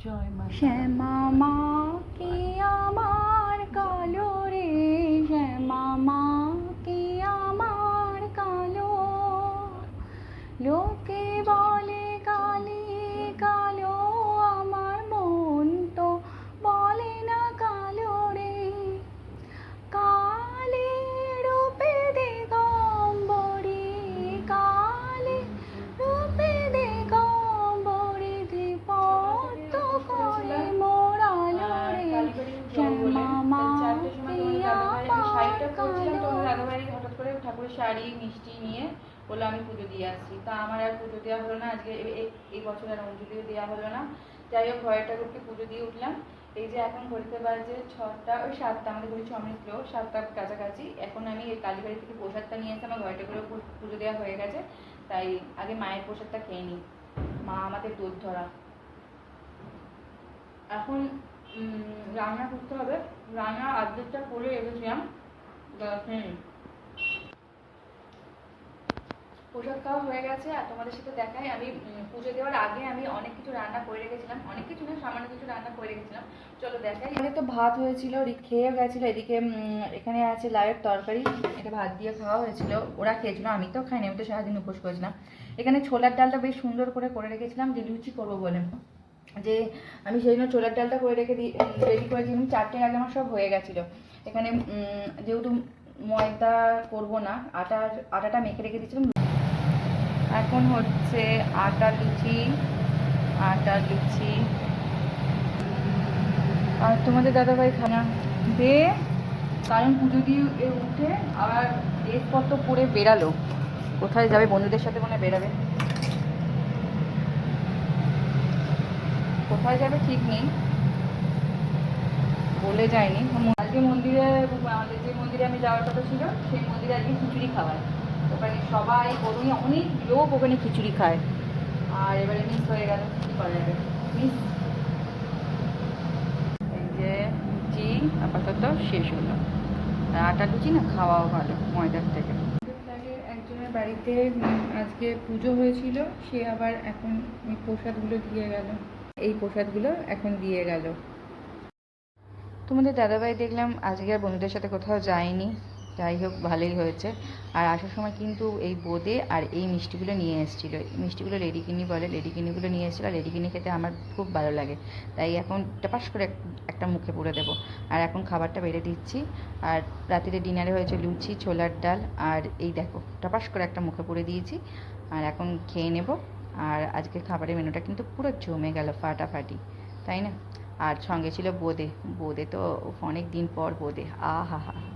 শ্যামা মা কি আমার কালো শাড়ি, মিষ্টি নিয়ে বলল, আমি পুজো দিয়ে আসছি। তা আমার আর পুজো দেওয়া হলো না, আজকে এই বছর আর অঞ্জলিও দেওয়া হলো না। যাই হোক, ঘরের ঠাকুরকে পুজো দিয়ে উঠলাম। এই যে এখন ঘড়িতে বাজে ছটা, ওই সাতটা, আমাদের ঘড়ি ছ মিনিট লোক সাতটার কাছাকাছি। এখন আমি এই কালীবাড়ি থেকে প্রসাদটা নিয়ে এসে আমার ঘরে ঠাকুরের পুজো দেওয়া হয়ে গেছে। তাই আগে মায়ের প্রসাদটা খেয়ে নিই। মা আমাদের দুধ ধরা। এখন রান্না করতে হবে। রান্না আর্ধেকটা করে রেখেছিলাম। হুম পোশাক খাওয়া হয়ে গেছে আর তোমাদের সাথে দেখাই, আমি পুজো দেওয়ার আগে আমি অনেক কিছু রান্না করে রেখেছিলাম। অনেক কিছু না, সামান্য কিছু রান্না করে রেখেছিলাম। চলো দেখাই। আমাদের তো ভাত হয়েছিল খেয়ে গেছিল, এদিকে এখানে আছে লাউয়ের তরকারি, এটা ভাত দিয়ে খাওয়া হয়েছিল, ওরা খেয়েছিল, আমি তো খাইনি, আমি তো সারাদিন উপোস করেছিলাম। এখানে ছোলার ডালটা বেশ সুন্দর করে করে রেখেছিলাম, যে লুচি করব বলে। যে আমি সেই জন্য ছোলার ডালটা করে রেখে দিই রেডি করে দিই চারটের আগে আমার সব হয়ে গেছিল। এখানে যেহেতু ময়দা করব না, আটার, আটাটা মেখে রেখে দিয়েছিলাম এখন হচ্ছে আটা লুচি আটা লুচি। আর তোমাদের দাদাভাই খানা দে, কারণ পুজো দিয়ে উঠে, আবার ড্রেসপত্র পরে বেরালো। কোথায় যাবে? বন্ধুদের সাথে মনে বেরাবে। কোথায় যাবে ঠিক নেই। বলে যায়নি। আজকে মন্দিরে, আমাদের যে মন্দিরে আমি যাওয়ার কথা ছিল, সেই মন্দিরে আজকে খিচুড়ি খাওয়ায় ওখানে সবাই কর্মী অনেক লোক ওখানে খিচুড়ি খায়। আর এবারে মিস হয়ে গেল কী করা যাবে? মিস এই যে লুচি আপাতত শেষ হলো। আর আটা লুচি না খাওয়াও ভালো ময়দার থেকে। একজনের বাড়িতে আজকে পুজো হয়েছিল সে আবার এখন এই প্রসাদগুলো দিয়ে গেল। এই প্রসাদগুলো এখন দিয়ে গেল। তোমাদের দাদাভাই দেখলাম আজকে আর বন্ধুদের সাথে কোথাও যায়নি। যাই হোক, ভালোই হয়েছে। আর আসার সময় কিন্তু এই বোঁদে আর এই মিষ্টিগুলো নিয়ে এসেছিল। মিষ্টিগুলো লেডিকিনি বলে। লেডিকিনিগুলো নিয়ে এসেছিল। আর লেডিকিনি খেতে আমার খুব ভালো লাগে। তাই এখন টাপাস করে একটা মুখে পুরে দেবো। আর এখন খাবারটা বেড়ে দিচ্ছি। আর রাত্রিতে ডিনারে হয়েছে লুচি, ছোলার ডাল। আর এই দেখো টাপাস করে একটা মুখে পুরে দিয়েছি। আর এখন খেয়ে নেব। আর আজকে খাবারের মেনুটা কিন্তু পুরো জমে গেল ফাটাফাটি। তাই না? আর সঙ্গে ছিল বোঁদে। বোঁদে তো অনেক দিন পর বোঁদে। আহা হা।